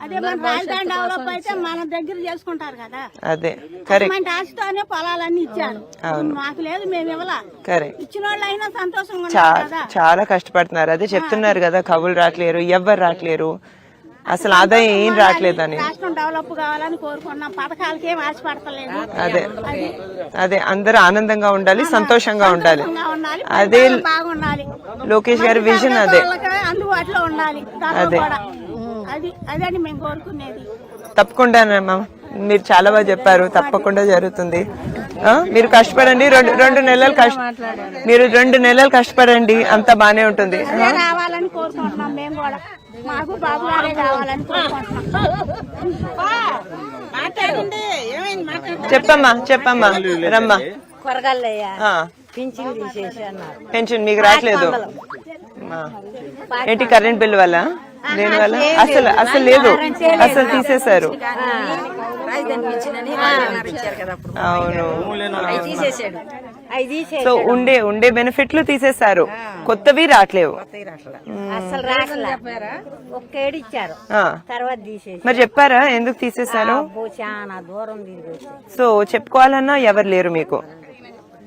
అదే మన రాజధాని డెవలప్ అయితే మన దగ్గర చేసుకుంటారు కదా. అదే కరెక్ట్. ఆశతోనే పొలాలన్నీ ఇచ్చారు. మాకు లేదు మేము ఇవ్వలా. కరెక్ట్. ఇచ్చిన వాళ్ళు అయినా సంతోషంగా చాలా కష్టపడుతున్నారు. అదే చెప్తున్నారు కదా కవులు రావట్లేరు ఎవ్వరు రావట్లేరు అసలు ఆదాయం ఏం రావట్లేదని రాష్ట్రం డెవలప్ కావాలని కోరుకున్నాం పథకాలకి ఏం ఆశపడతలేదు. అదే. అదే అందరూ ఆనందంగా ఉండాలి సంతోషంగా ఉండాలి. అదే లోకేష్ గారి విజన్ అదే. అందుబాటులో ఉండాలి. కూడా. అది అదని మేము కోరుకునేది. తప్పకుండానమ్మా మీరు చాలా బాగా చెప్పారు. తప్పకుండా జరుగుతుంది. మీరు కష్టపడండి. రెండు రెండు నెలలు కష్ట మీరు రెండు నెలలు కష్టపడండి. అంతా బానే ఉంటుంది. అదే రావాలని కోరుకుంటున్నాం మేము కూడా. మాకు బాబు గారే కావాలని కోరుకుంటున్నాం. మాట్లాడండి ఏమైంది మాట్లాడండి చెప్పమ్మా చెప్పమ్మా. రమ్మా. కొరగల్లయ్యా ఆ, పింఛన్ తీసేసి అన్నారు. పెన్షన్ మీకు రావట్లేదు. ఆ. ఏంటి కరెంట్ బిల్ వల్ల? దేని వల్ల? అసలు అసలు లేదు. అసలు తీసేశారు. రాజధాని పింఛన్ అని రాజధాని ఇచ్చారు కదా అప్పుడు. అవును. అవి తీసేసాడు. అవి తీసేసి సో ఉండే ఉండే బెనిఫిట్లు తీసేశారు. కొత్తవి రావట్లేవు. అసలు రాకలా ఒక్కేడు ఇచ్చారు. ఆ. తర్వాత తీసేసి మరి చెప్పారా? ఎందుకు తీసేశారు? అబ్బో చాలా దూరం తిరిగి వచ్చి సో చెప్పుకోవాలన్నా ఎవరు లేరు మీకు?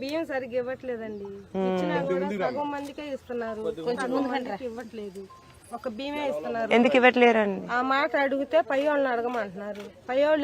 బియ్యం సరిగ్గా ఇవ్వట్లేదండి. ఇచ్చినా కూడా సగం మందికే ఇస్తున్నారు. మందికి ఇవ్వట్లేదు. ఒక బియ్యమే ఇస్తున్నారు. ఎందుకు ఇవ్వట్లేరండి? ఆ మాట అడిగితే పై వాళ్ళని అడగమంటున్నారు. పై వాళ్ళు